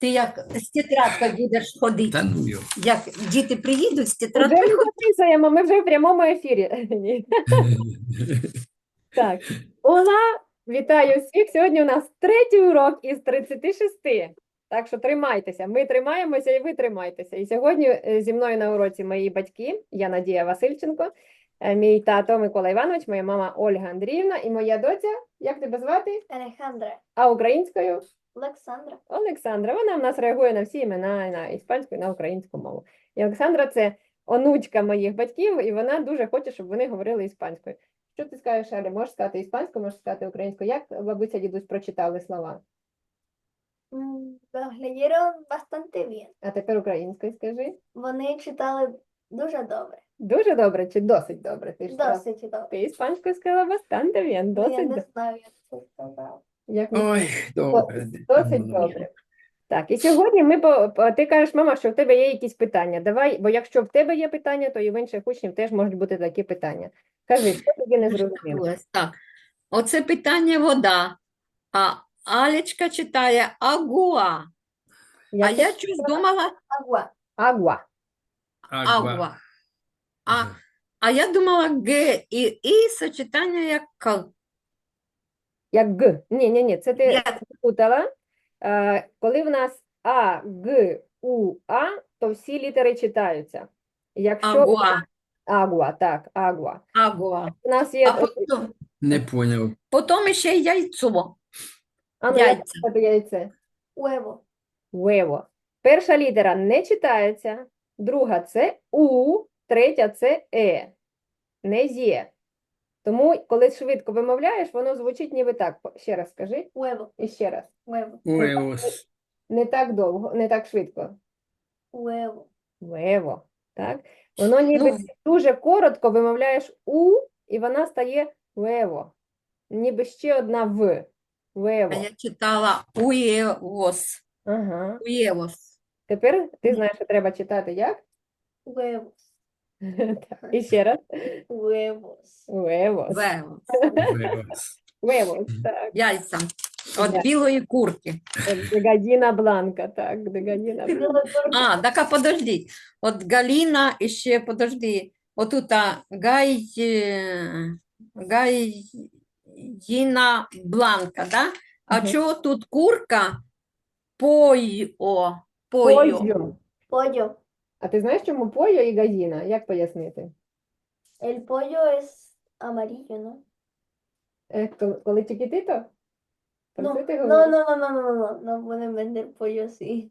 Ти як з тетрадкою будеш ходити? Та ну його. Як діти приїдуть з Вже тетрадкою? записуємо, ми вже в прямому ефірі. Ні. Так, Ола, вітаю всіх. Сьогодні у нас третій урок із 36. Так що тримайтеся. Ми тримаємося і ви тримайтеся. І сьогодні е, зі мною на уроці мої батьки, я Надія Васильченко, е, мій тато Микола Іванович, моя мама Ольга Андріївна і моя доця, як тебе звати? Алехандра, А українською Олександра, Олександра. Вона в нас реагує на всі імена на іспанську і на українську мову. І Олександра це онучка моїх батьків, і вона дуже хоче, щоб вони говорили іспанською. Що ти скажеш, Алі? Можеш сказати іспанською, можеш сказати українською. Як бабуся дідусь прочитали слова? Los leyeron bastante bien. А тепер українською скажи. Вони читали дуже добре. Дуже добре чи досить добре? Ти ж сказала- Досить добре. Ти іспанською сказала bastante bien, Я досить, не знаю, як це сказав. Як ми Ой, добре. Досить добре. Так, і сьогодні ми по, ти кажеш, мама, що в тебе є якісь питання. Давай, бо якщо в тебе є питання, то і в інших учнів теж можуть бути такі питання. Кажи, що тобі не зрозуміло? Так. Оце питання вода. А Алечка читає агуа. А я щось думала Агуа. агуа. агуа. А, а я думала г і і сочетання як. Як г. Ні, ні, ні, це ти Я- путала. Е, коли в нас А, Г, У, А, то всі літери читаються. Якщо Агуа. агуа, так, агуа. Агуа. У нас є А потім, Не поняв. потім ще яйцо. а ну, як яйця. це яйце? Уево. Уево. Перша літера не читається, друга це У, третя це Е. Не зє. Тому, коли швидко вимовляєш, воно звучить ніби так. Ще раз скажи Уево. і ще раз. Уево. Не так довго, не так швидко. Уево. Уево. Так? Воно ніби Ну. дуже коротко вимовляєш У, і вона стає уево. Ніби ще одна В. А я читала уєвос. Ага. Уєвос. Тепер ти знаєш, що треба читати як? Уевос. Так. І ще раз. Уевос. Вевос. Ось. Уевос, так. Яйця. От Да. білої курки. Дегадіна бланка, так, дегадіна бланка. А, так а подождіть. От Галіна і ще подожди. Отут а, Гай, е, Гайїна Бланка, да? А Мгм. чого тут курка? Пойо. Пойо. Пойо. Pollo. А ти знаєш, чому пойо і газіна? Як пояснити? El pollo es amarillo, ¿no? Е, ко- Коли чикітито? Про No, це ти no, no, no, no, no, no, no, no pueden vender pollo así.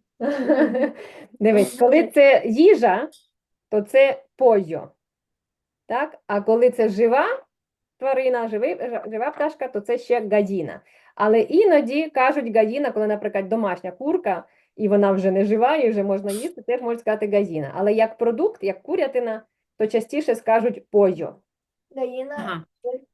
Дивись, коли це їжа, то це пойо. Так? А коли це жива тварина, живий, жа- жива пташка, то це ще гадіна. Але іноді кажуть гадіна, коли, наприклад, домашня курка, і вона вже не жива, і вже можна їсти, теж можуть сказати газіна. Але як продукт, як курятина, то частіше скажуть пойо. Gallina, Ага,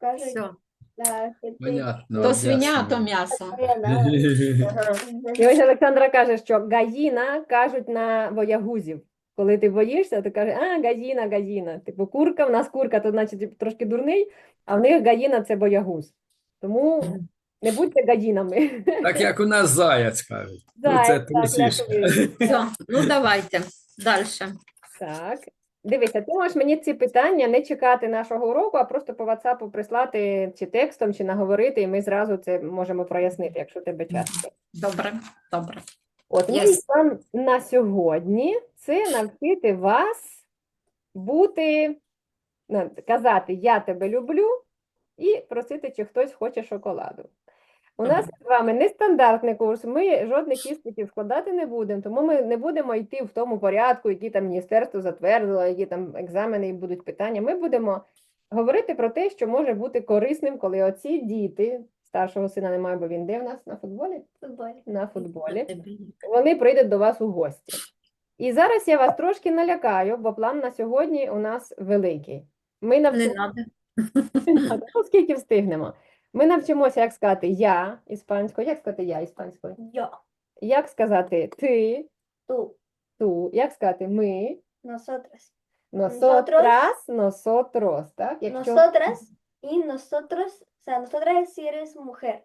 casi все. gente Понятно. То свиня, то м'ясо. І ось Олександра каже, що газіна кажуть на воягузів. Коли ти боїшся, то кажеш, а, газіна, газіна. Типу курка, в нас курка, то значить типу, трошки дурний, а в них газіна це боягуз. Тому не будьте газінами. Так як у нас заяць кажуть. Ну, Заяць, це так, як ви. Все, ну давайте. Далі. Так. Дивися, ти можеш мені ці питання не чекати нашого уроку, а просто по WhatsApp прислати чи текстом, чи наговорити, і ми зразу це можемо прояснити, якщо тебе час. Добре, добре. От мій Yes. план на сьогодні це навчити вас бути, казати Я тебе люблю і просити, чи хтось хоче шоколаду. У нас з вами нестандартний курс, ми жодних іспитів складати не будемо, тому ми не будемо йти в тому порядку, які там міністерство затвердило, які там екзамени і будуть питання. Ми будемо говорити про те, що може бути корисним, коли оці діти, старшого сина немає, бо він де в нас на футболі? Fútbol. На футболі вони прийдуть до вас у гості. І зараз я вас трошки налякаю, бо план на сьогодні у нас великий. Ми Не навчимо, треба. ну, скільки встигнемо. Ми навчимося, як сказати я іспанською, як сказати я іспанською, Yo. як сказати ти, Tú. ту, як сказати ми, Nosotras. носотрас, носотрос, так? Nosotras y nosotros, o sea, nosotras si eres mujer.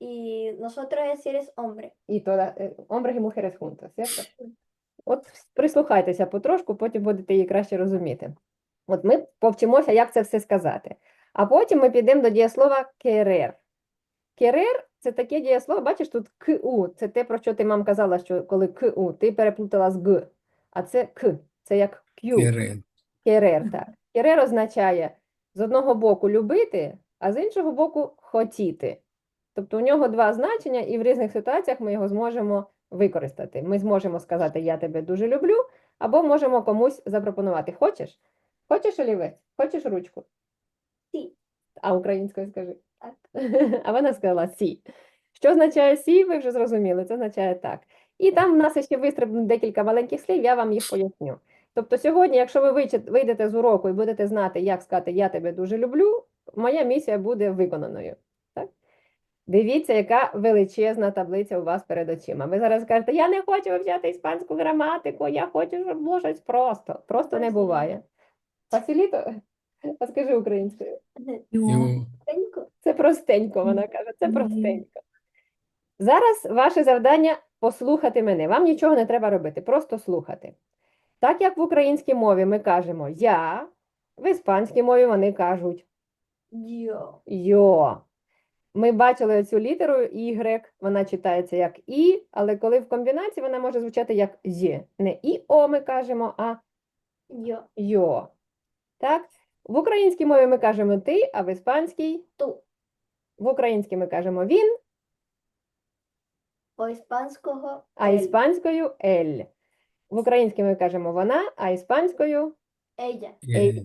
Y nosotros es si eres hombre. І то е, hombres y mujeres juntos. От прислухайтеся потрошку, потім будете її краще розуміти. От ми повчимося, як це все сказати. А потім ми підемо до дієслова querer. Querer – це таке дієслово, бачиш, тут ку, це те, про що ти мам казала, що коли ку, ти переплутала з г, а це к, це як q. Ірин. Querer, так. Querer означає з одного боку любити, а з іншого боку хотіти. Тобто у нього два значення, і в різних ситуаціях ми його зможемо використати. Ми зможемо сказати Я тебе дуже люблю, або можемо комусь запропонувати. Хочеш? Хочеш олівець? Хочеш ручку? Сі. А українською скажи. Так. А вона сказала сі. Що означає сі, ви вже зрозуміли, це означає так. І там в нас ще вистрибнуть декілька маленьких слів, я вам їх поясню. Тобто сьогодні, якщо ви вийдете з уроку і будете знати, як сказати Я тебе дуже люблю, моя місія буде виконаною. Так? Дивіться, яка величезна таблиця у вас перед очима. Ви зараз скажете, я не хочу вивчати іспанську граматику, я хочу, щоб було щось просто. Просто не буває. Фасіліто? А скажи українською. Ю. Це простенько, вона каже, це простенько. Зараз ваше завдання послухати мене. Вам нічого не треба робити, просто слухати. Так як в українській мові ми кажемо я, в іспанській мові вони кажуть йо. Ми бачили цю літеру Y, вона читається як І, але коли в комбінації вона може звучати як З. Не І-О ми кажемо, а йо. Так? В українській мові ми кажемо ти, а в іспанській Tú. в українській ми кажемо він, По іспанського а іспанською ель. В українській ми кажемо вона, а іспанською Ella. ейя.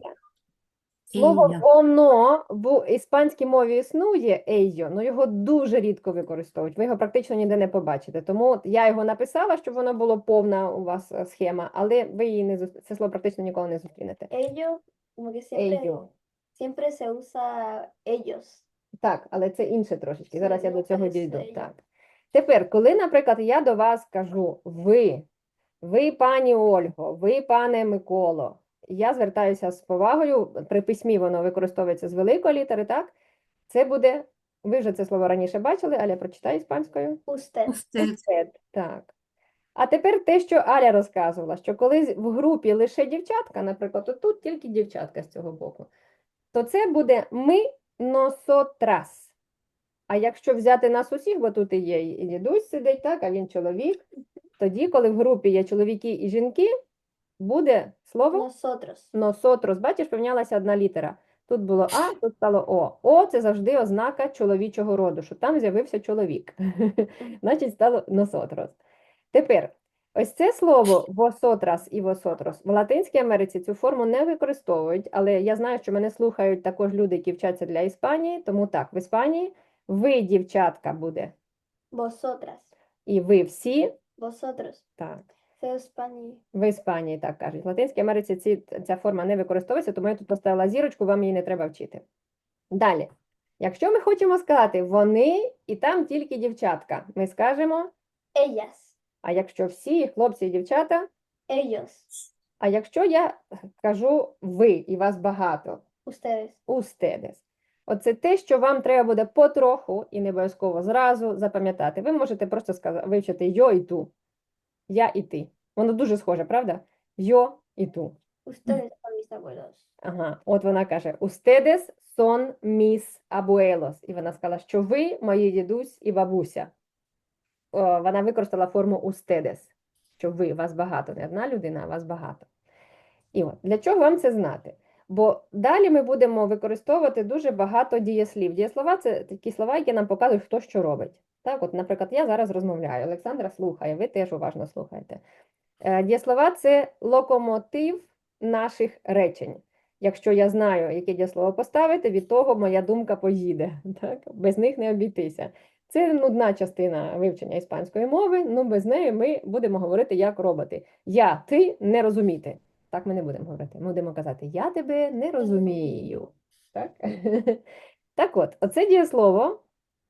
Слово Ейя. воно в іспанській мові існує ейо, але його дуже рідко використовують. Ви його практично ніде не побачите. Тому от я його написала, щоб воно було повна у вас е, схема, але ви її не це слово практично ніколи не зустрінете. Ellos, como que siempre, Ейо. siempre se usa ellos. Так, але це інше трошечки. Зараз я до цього дійду. Так. Тепер, коли, наприклад, я до вас кажу ви, ви, пані Ольго, ви, пане Миколо, я звертаюся з повагою, при письмі воно використовується з великої літери, так? Це буде, ви вже це слово раніше бачили, Аля, прочитай іспанською. Usted. Usted, так. А тепер те, що Аля розказувала, що коли в групі лише дівчатка, наприклад, от тут тільки дівчатка з цього боку, то це буде ми носотрас. А якщо взяти нас усіх, бо тут і є і дідусь сидить, так, а він чоловік, тоді, коли в групі є чоловіки і жінки, буде слово Nosotros. носотрос. Бачиш, помінялася одна літера. Тут було А, тут стало О. О це завжди ознака чоловічого роду, що там з'явився чоловік. Значить, стало носотрос. Тепер, ось це слово восотрас і восотрос в Латинській Америці цю форму не використовують, але я знаю, що мене слухають також люди, які вчаться для Іспанії, тому так, в Іспанії ви, дівчатка, буде, Vosotras. і ви всі, Vosotros. так. Це Іспанії. В Іспанії так кажуть. В Латинській Америці ці, ця форма не використовується, тому я тут поставила зірочку, вам її не треба вчити. Далі. Якщо ми хочемо сказати вони і там тільки дівчатка, ми скажемо, Ellas. А якщо всі хлопці і дівчата, Ellos. а якщо я кажу ви і вас багато, Ustedes. ustedes. Оце те, що вам треба буде потроху і не обов'язково зразу запам'ятати. Ви можете просто сказати, вивчити йо і ту. Я і ти. Воно дуже схоже, правда? Йо і ту. Ustedes son mis abuelos. Ага, от вона каже: Ustedes son mis abuelos. І вона сказала, що ви мої дідусь і бабуся. О, вона використала форму ustedes, що ви, вас багато, не одна людина, а вас багато. І от для чого вам це знати? Бо далі ми будемо використовувати дуже багато дієслів. Дієслова це такі слова, які нам показують, хто що робить. Так, от, наприклад, я зараз розмовляю, Олександра слухає, ви теж уважно слухаєте. Е, Дієслова це локомотив наших речень. Якщо я знаю, яке дієслово поставити, від того моя думка поїде. Так? Без них не обійтися. Це нудна частина вивчення іспанської мови, ну без неї ми будемо говорити як роботи. Я, ти не розуміти. Так ми не будемо говорити. Ми будемо казати Я тебе не розумію. Так, так от, оце дієслово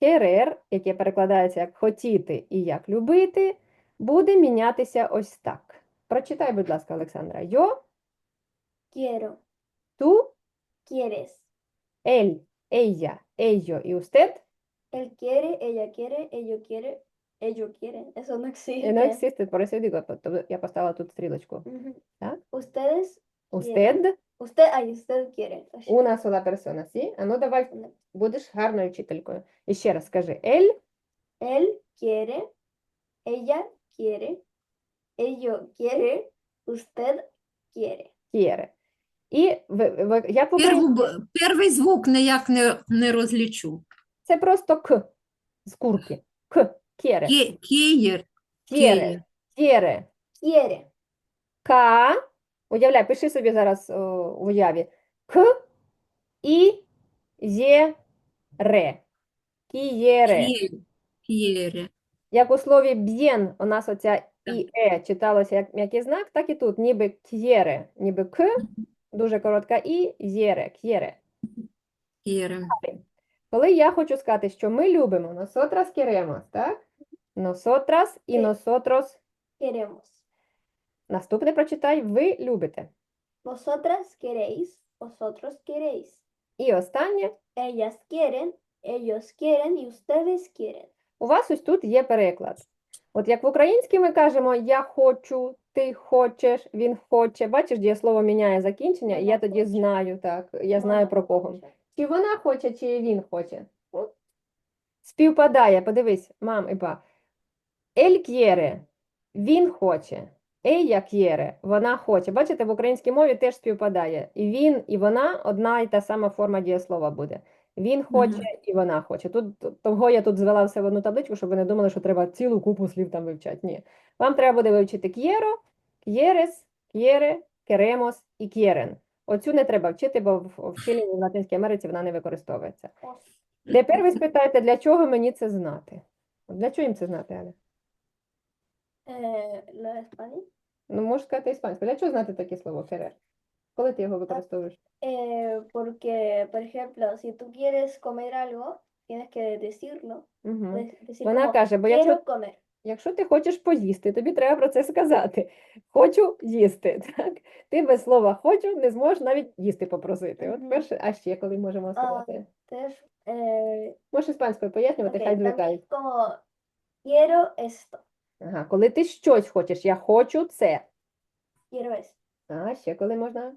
querer, яке перекладається як хотіти і як любити, буде мінятися ось так. Прочитай, будь ласка, Олександра. Yo, Quiero. tú, Quieres. él, ella, ello y usted Él quiere, ella quiere, ellos quiere, ellos quieren. Eso no existe. Не existe, por eso digo, тобто я поставила тут стрілочку. Ujú. Так. Ustedes, Usted, usted, ay, usted quiere. Una sola persona, ¿sí? А ну давай, будеш гарною вчителькою. І ще раз скажи, él Él quiere, ella quiere, ellos quiere, usted quiere. quiere. І ви, ви, я по Перву Перший звук ніяк не, не розлічу. Це просто к з курки. К, quiere, Ке- Кеєр, quiere. Quiere. К, уявляй, пиши собі зараз о, в уяві. К, і, є, ре. Кієре. Кє- Кєре. Як у слові б'єн у нас оця і е читалося як м'який знак, так і тут ніби к'єре, ніби к, дуже коротка і, єре, к'єре. Кєре. Коли я хочу сказати, що ми любимо nosotras queremos, так? Nosotras і Так. nosotros. Queremos. Наступне прочитай, ви любите. Vosotras queréis, vosotros queréis. І останнє, Ellas quieren, ellos quieren y ustedes quieren. у вас ось тут є переклад. От як в українській ми кажемо я хочу, ти хочеш, він хоче. Бачиш, дієслово міняє закінчення, і я тоді знаю, так, я знаю про кого. Чи вона хоче, чи він хоче. Співпадає, подивись, мам і па. Ель quiere, він хоче. Ella quiere, вона хоче. Бачите, в українській мові теж співпадає. І він, і вона одна і та сама форма дієслова буде. Він хоче, і вона хоче. Тут того я тут звела все в одну табличку, щоб ви не думали, що треба цілу купу слів там вивчати. Ні. Вам треба буде вивчити quiero, quieres, quiere, queremos і quieren. Оцю не треба вчити, бо в вченні в Латинській Америці вона не використовується. Тепер ви спитаєте, для чого мені це знати? Для чого їм це знати, Аля? eh, lo de España. Ну, можеш сказати іспанською. Для чого знати таке слово querer? Коли ти його використовуєш? Eh, porque, por ejemplo, si tú quieres comer algo, tienes que decirlo. Угу. de- decir Вона como, каже, бо якщо, quiero comer. Якщо ти хочеш поїсти, тобі треба про це сказати. Хочу їсти. Так? Ти без слова хочу не зможеш навіть їсти попросити. От перше, а ще коли можемо сказати? Entonces, eh, Можеш іспанською пояснювати, ok, хай звикають. como quiero esto, Ага, коли ти щось хочеш, я хочу це. quiero esto. А ще коли можна?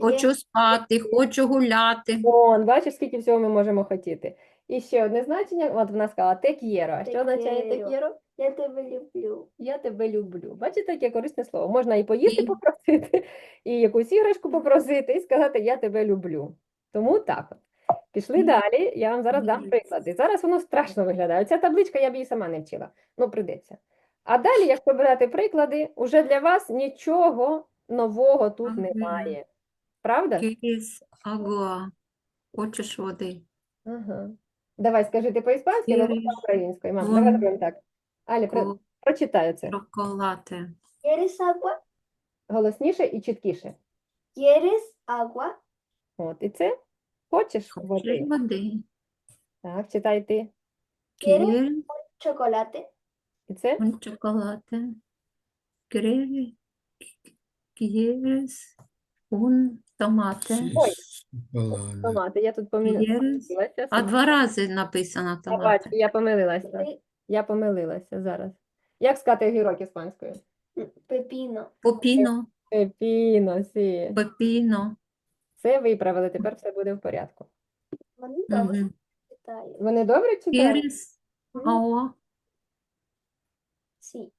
Хочу спати, хочу гуляти. Вон, бачиш, скільки всього ми можемо хотіти. І ще одне значення, от вона сказала те quiero. А що означає те quiero. quiero? quiero- Я тебе люблю. Я тебе люблю. Бачите, яке корисне слово. Можна і поїсти попросити, і якусь іграшку попросити, і сказати Я тебе люблю. Тому так от. Пішли далі, я вам зараз дам приклади. Зараз воно страшно виглядає. Ця табличка я б її сама не вчила. Ну, прийдеться. А далі, якщо брати приклади, уже для вас нічого нового тут Ага. немає. Правда? Агуа. Хочеш води? Ага. Давай, скажи ти по-іспанськи, але по-українською. Мам, Вон. давай зробимо так. Аля, про... Ко- прочитаю це. Шоколади. ¿Quieres agua? Голосніше і чіткіше. ¿Quieres agua? От, і це хочеш води. води? Так, читай ти. Кір, ¿Chocolate? І це un chocolate. Кре- Quieres un tomate. Ой. Томати. Я тут помилилася. А два рази написано Я томати. бачу, я помилилася. Я помилилася зараз. Як сказати огірок іспанською? Pepino. Попіно, Пепіно, сі. пепіно. Все виправили, тепер все буде в порядку. Vamos a Мгм. quitar. Вони добре читають? Quieres agua? Sí.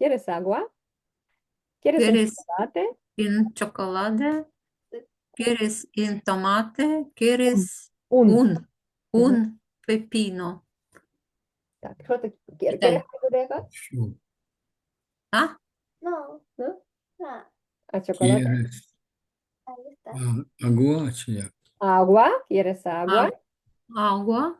¿Quieres agua? ¿Quieres Quieres-? Un chocolate. Quieres un tomate. Quieres Un. un, un pepino. Так, що таке? Кер- Читай. кереска буде яка? Що? А? No. No. Ah, А чоколад? Кірес. ahí está. А, Агуа чи як? Agua? ¿Quieres agua? Agua.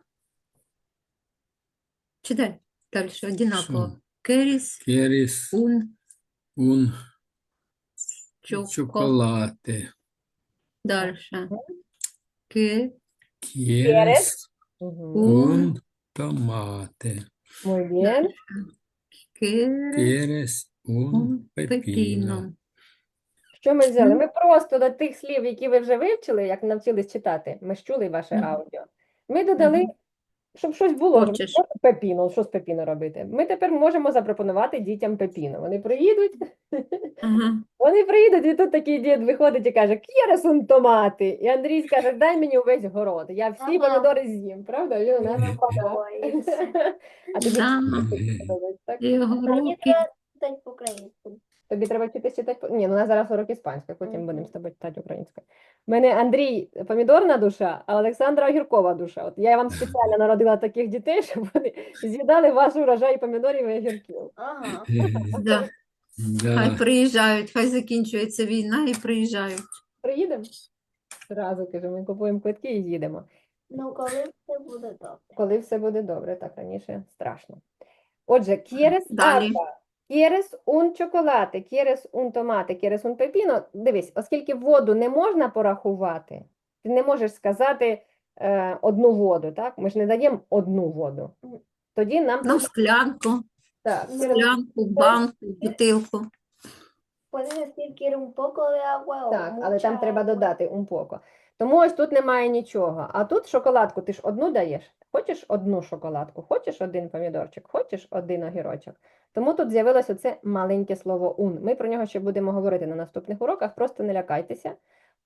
Читай дальше, одинаково. Quieres Кірес un ун chocolate. чоколаде. Дальше. Que. Muy bien. quieres Кірес ун un пепіно. pepino. Що ми взяли? Ну. Ми просто до тих слів, які ви вже вивчили, як навчились читати, ми ж чули ваше Мгм. аудіо. Ми додали. Щоб щось було. щоб Хочеш. Пепіно, що з пепіно робити? Ми тепер можемо запропонувати дітям пепіно. Вони приїдуть, Ага. вони приїдуть, і тут такий дід виходить і каже, «Кєресун томати. І Андрій скаже, дай мені увесь город. Я всі Ага. помідори з'їм, правда? Він у нас подобається. А тобі Да. подобається, так? Мені треба читати по-українськи. Тобі треба вчитися читати. Ні, ну у нас зараз урок іспанської, потім Мгм. будемо з тобою читати українською. У мене Андрій помідорна душа, а Олександра огіркова душа. От я вам спеціально народила таких дітей, щоб вони з'їдали ваш урожай помідорів і огірків. Ага. Да. Хай приїжджають, хай закінчується війна і приїжджають. Приїдемо? Зразу кажу, ми купуємо квитки і їдемо. Ну, коли все буде добре. Коли все буде добре, так раніше страшно. Отже, quieres Далі. Quieres un chocolate, quieres un tomate, quieres un pepino. Дивись, оскільки воду не можна порахувати, ти не можеш сказати е, одну воду, так? Ми ж не даємо одну воду. Тоді нам Ну, склянку, так, склянку, банку, бутилку. Puedes decir quiero un poco de agua o Так, але там треба agua. додати un poco. Тому ось тут немає нічого. А тут шоколадку ти ж одну даєш. Хочеш одну шоколадку, хочеш один помідорчик, хочеш один огірочок. Тому тут з'явилося це маленьке слово un. Ми про нього ще будемо говорити на наступних уроках, просто не лякайтеся.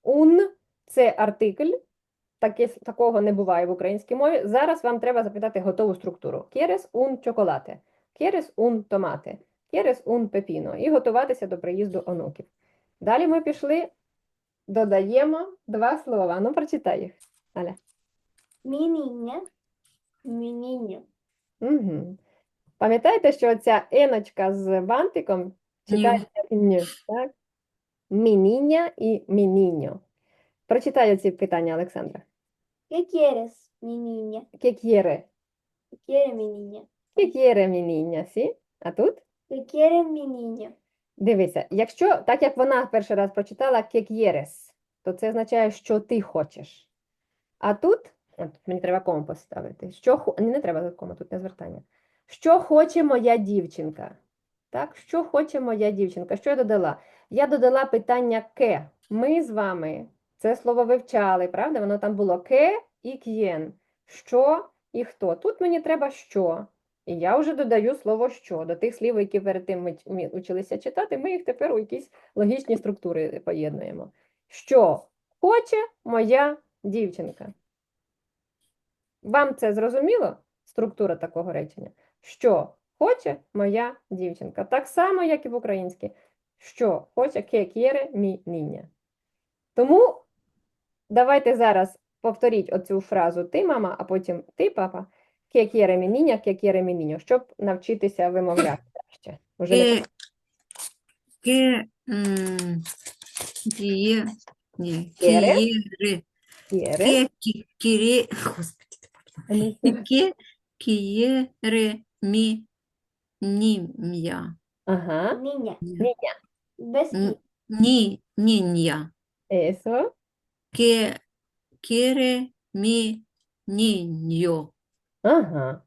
Un – це артикль, таке, такого не буває в українській мові. Зараз вам треба запитати готову структуру. Quieres un chocolate? Quieres un tomate? Quieres un pepino? І готуватися до приїзду онуків. Далі ми пішли, додаємо два слова. Ну, прочитай їх. Аля. Mi niño. Угу. Пам'ятаєте, що ця еночка з бантиком читається «нь», так? Мініння і мініньо. Прочитай ці питання, Олександра. ¿Qué quieres, mi niña? ¿Qué quiere? ¿Qué quiere mi niña? ¿Qué quiere mi niña? Сі? А тут? ¿Qué quiere mi? Дивися, якщо, так як вона перший раз прочитала «que quieres», то це означає, що ти хочеш. А тут, от мені треба кому поставити, що, ні, не треба кому, тут не звертання. Що хоче моя дівчинка? Так, що хоче моя дівчинка? Що я додала? Я додала питання «ке». Ми з вами це слово вивчали, правда? Воно там було «ке» і «к'єн». Що і хто. Тут мені треба «що». І я вже додаю слово що до тих слів, які перед тим ми училися читати, ми їх тепер у якісь логічні структури поєднуємо. Що хоче моя дівчинка? Вам це зрозуміло? Структура такого речення? Що хоче моя дівчинка? Так само, як і в українській. Що хоче ке quiere мі ніння. Тому давайте зараз повторіть оцю фразу ти, мама, а потім ти, папа. Ке quiere mi niña, ке quiere mi niño, щоб навчитися вимовляти краще. Уже не Ке, кіє, ні, Кєре? кієре, quiere. Ке, кі- кірі, господи, ти подумай. ке, кієре, мі, нім'я, Ага, Niña. niña. Без М. «и». ні, нінья, Eso. ке, кіре, мі, ніньо. Ага.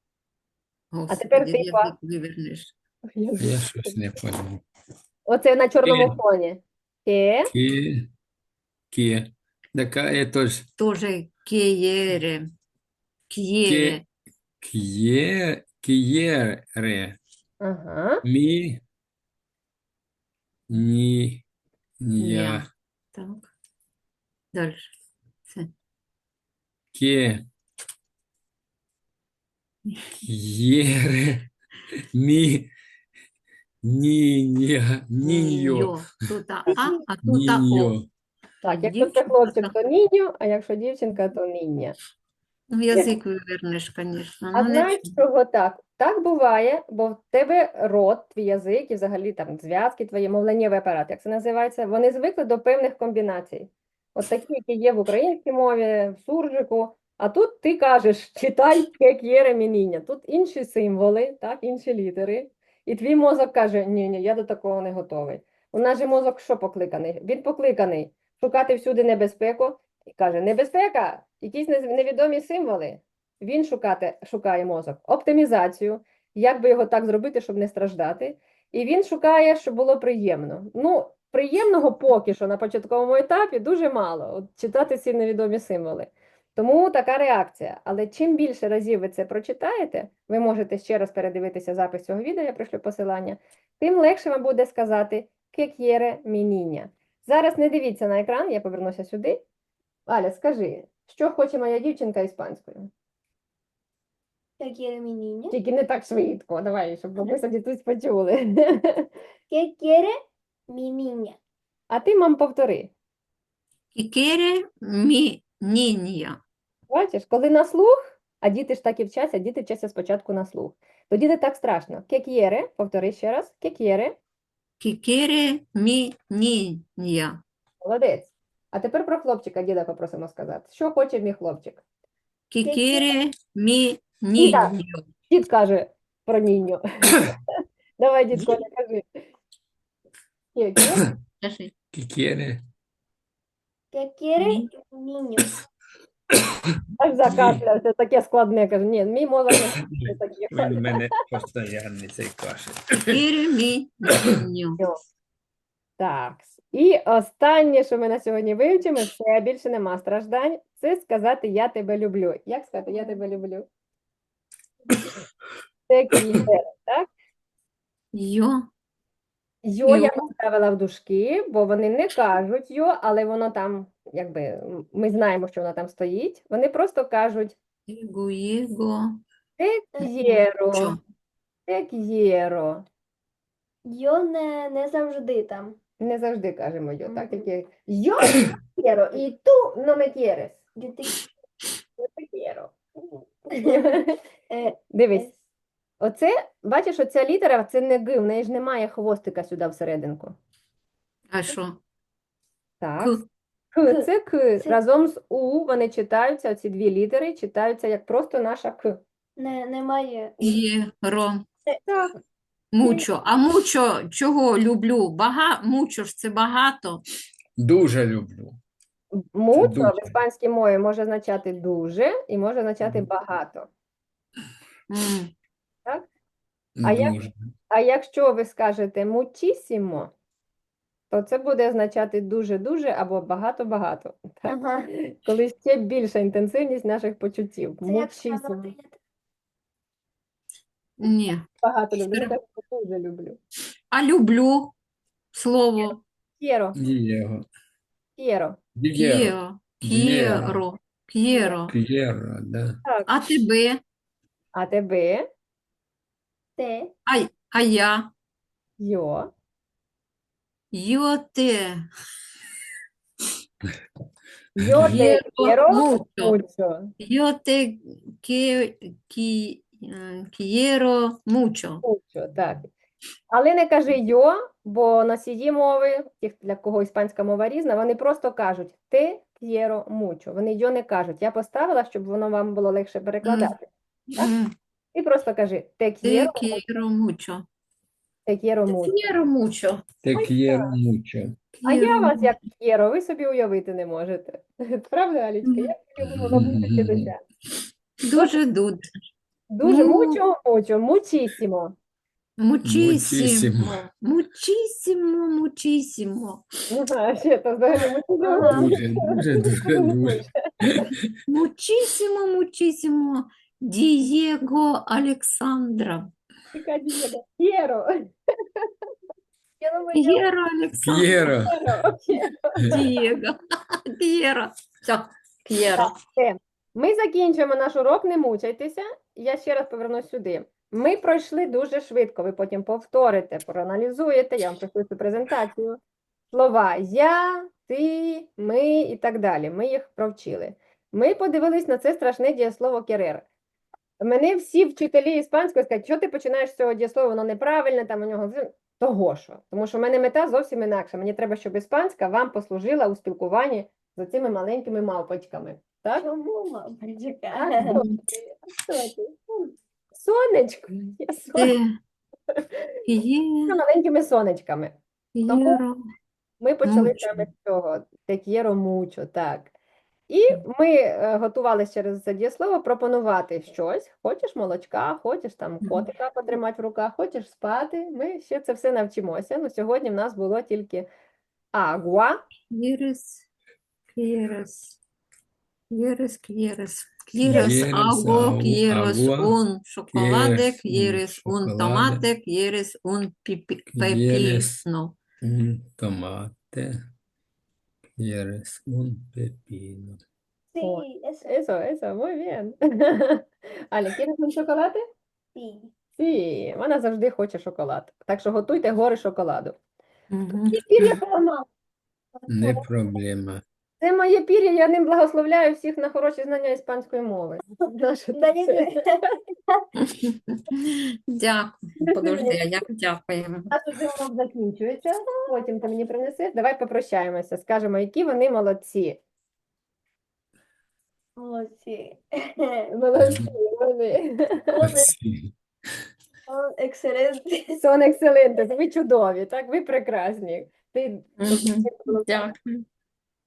Господи, тепер ти, язик па. вивернеш. Я щось не понял. Оце на чорному Ке. фоні. Ке. Ке, ке. Так, а это ж Тоже кієре, кієре, кє, кєре. Ага. Ми, ні, ня. Ня. так. Далі. Це. Ке, кєре. Мі, ніня, ніньо. Ніньо. Тут а, а тут а о. Ніньо. Так, якщо це Дівчинка, хлопчик, так. то ніньо, а якщо дівчинка, то ніння. Ну, язик вивернеш, звісно. А Ну, знаєш, чого так? Так буває, бо в тебе рот, твій язик і взагалі там зв'язки, твої мовленнєвий апарат, як це називається, вони звикли до певних комбінацій. От такі, які є в українській мові, в суржику. А тут ти кажеш, читай як є ремініння. Тут інші символи, так, інші літери. І твій мозок каже, ні, ні, я до такого не готовий. У нас же мозок що покликаний? Він покликаний шукати всюди небезпеку і каже, небезпека, якісь невідомі символи. Він шукати, шукає мозок оптимізацію, як би його так зробити, щоб не страждати. І він шукає, щоб було приємно. Ну, приємного поки що на початковому етапі дуже мало. От читати ці невідомі символи. Тому така реакція. Але чим більше разів ви це прочитаєте, ви можете ще раз передивитися запис цього відео, я пришлю посилання, тим легше вам буде сказати «que quiere mi niña». Зараз не дивіться на екран, я повернуся сюди. Аля, скажи, що хоче моя дівчинка іспанською? ¿Qué quiere mi niña? Тільки не так швидко, давай, щоб бабуся дідусь почули. ¿Qué quiere mi niña? А ти, мам, повтори. Кікере мі нінья. Бачиш, коли на слух, а діти ж так і вчаться, діти вчаться спочатку на слух. Тоді не так страшно. «Que quiere», повтори ще раз. «Que quiere», Кікере мі нінья. молодець. А тепер про хлопчика діда попросимо сказати. Що хоче мій хлопчик? Кікере мі Діда. ніньо. Дід каже про ніньо. Давай, дід Коля, кажи. «Que quiere», Скажи. ¿Qué quiere? ¿Qué quiere Ni- mi niño? Аж закашлявся, таке складне, каже. Ні, мій мозок не такі. Він у мене постоянний цей кашель. Кікере мі ніньо. Так. І останнє, що ми на сьогодні вивчимо, це більше нема страждань, це сказати «я тебе люблю». Як сказати «я тебе люблю»? Це кільце, так? Йо. Йо я поставила в дужки, бо вони не кажуть йо, але воно там, якби, ми знаємо, що воно там стоїть. Вони просто кажуть Єго, єго. «те к'єро», Чо? «те к'єро». Yo не, не завжди там. Не завжди кажемо йо, так? Тільки «yo te quiero» і «tú no me quieres». Yo te «Yo te quiero». е, Дивись, оце, бачиш, оця літера, це не Г, в неї ж немає хвостика сюди всерединку. А що? Так. К, це К. Це- Разом з У вони читаються, оці дві літери читаються як просто наша К. не, немає. Єро. Так. Мучо. А мучо чого люблю? Бага... Мучо ж це багато. Дуже люблю. Мучо дуже. в іспанській мові може означати дуже і може означати багато. М. А як- Дуже. А якщо ви скажете muchísimo, то це буде означати дуже-дуже або багато-багато. Так? Ага. Коли ще більша інтенсивність наших почуттів. Це як сказати, Ні. Багато люблю, Чотири. так дуже люблю. А люблю слово Quiero, Дієго. к'єро. Дієго. К'єро. К'єро. К'єро, да. Так. А тебе? А тебе? те, А, а я? Yo. Йо те. Te Quiero quiero mucho. Quiero mucho. Mucho, так. Але не кажи «йо», бо носії мови, тих, для кого іспанська мова різна, вони просто кажуть «те quiero mucho». Вони «йо» не кажуть. Я поставила, щоб воно вам було легше перекладати. Так? М, І просто кажи «те quiero mucho. те quiero mucho». Quiero mucho. Te. А я вас як quiero, ви собі уявити не можете. Правда, Алічка? Я люблю бабусю дідуся. Дуже дуже. Дуже Ну. Не знаю, взагалі. Дуже, дуже, дуже, дуже. Muchísimo, muchísimo. Диего Александра. Яка дієта? Quiero. yo no me Пьеро Александра. К'єро. Quiero. Диего. Пьеро. Все. Все. Ми закінчуємо наш урок, не мучайтеся. Я ще раз повернусь сюди. Ми пройшли дуже швидко. Ви потім повторите, проаналізуєте. Я вам пришлю цю презентацію. Слова я, ти, ми і так далі. Ми їх провчили. Ми подивились на це страшне дієслово керер. Мене всі вчителі іспанської скажуть, що ти починаєш з цього дієслова, воно неправильне, там у нього того що. Тому що в мене мета зовсім інакша. Мені треба, щоб іспанська вам послужила у спілкуванні з цими маленькими мавпочками. Так? Чому, мамочка? А, хто ти? А хто ти? Сонечко, я сонечко. З маленькими сонечками. Пьеро. Ми почали Мучо. саме з цього. Те quiero mucho, так. І ми е, готувалися через це дієслово пропонувати щось. Хочеш молочка, хочеш там Мгм. котика потримати в руках, хочеш спати. Ми ще це все навчимося. Ну, сьогодні в нас було тільки агуа, Quieres, quieres, Quieres, quieres. Quieres Quieres agua, quieres agua, un chocolate, quieres un un tomate, quieres un pepino. un tomate, quieres un pepino. Sí, eso. Eso, eso, muy bien. Аля, ¿quieres un chocolate? Sí. Sí, вона завжди хоче шоколад. Так що готуйте гори шоколаду. Пір'я поламав. Не проблема. Це моє пір'я, я ним благословляю всіх на хороші знання іспанської мови. Наше Да, тут. Дякую. Подожди? А тут же урок закінчується, потім ти мені принесеш. Давай попрощаємося, скажемо, які вони молодці. Молодці. Молодці, вони. Сон екселенте, ви чудові, так? Ви прекрасні. Ти. Дякую.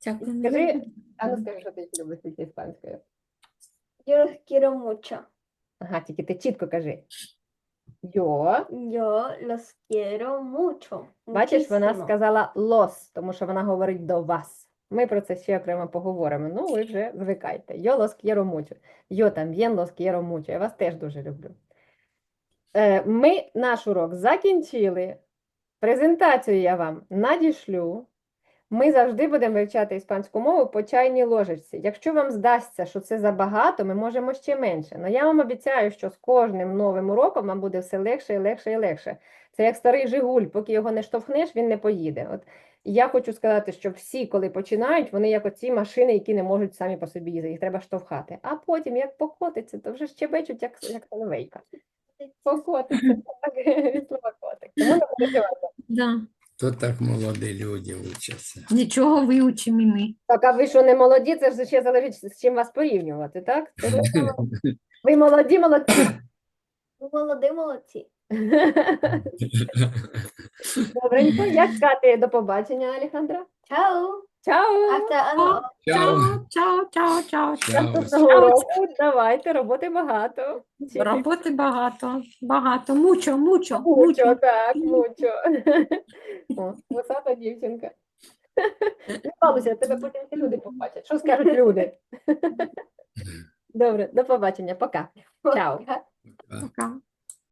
Дякую. Скажи, а ну скажи, що ти любиш тільки іспанською. Yo los quiero mucho. Ага, тільки ти чітко кажи. Йо. Yo los quiero mucho. Бачиш, вона muchísimo. сказала лос, тому що вона говорить до вас. Ми про це ще окремо поговоримо. Ну, ви вже звикайте. Yo los quiero mucho. Yo también los quiero mucho. Я вас теж дуже люблю. Е, Ми наш урок закінчили. Презентацію я вам надішлю. Ми завжди будемо вивчати іспанську мову по чайній ложечці. Якщо вам здасться, що це забагато, ми можемо ще менше. Але я вам обіцяю, що з кожним новим уроком вам буде все легше і легше і легше. Це як старий Жигуль, поки його не штовхнеш, він не поїде. От я хочу сказати, що всі, коли починають, вони як оці машини, які не можуть самі по собі їздити, їх треба штовхати. А потім, як покотиться, то вже щебечуть, як, як соловейка. Покотиться, від слова котик. Тому не переживайте. То так молоді люди вчаться. Нічого вивчимо і ми. Так, а ви що не молоді, це ж ще залежить, з чим вас порівнювати, так? Ви, ви молоді, молодці. Ви молоді молодці. Добренько, як сказати до побачення, Алехандра? Чао. Чао! Ah, no, Чао. Чао, чао, чао, чао. Чао. Наступного року давайте, роботи багато. Роботи багато, багато. Мучо, мучо, Мучо, мучо. так, мучо. О, дівчинка. Не балуйся, тебе потім ці люди побачать. Що скажуть люди? Добре, до побачення, пока. Чао. Пока.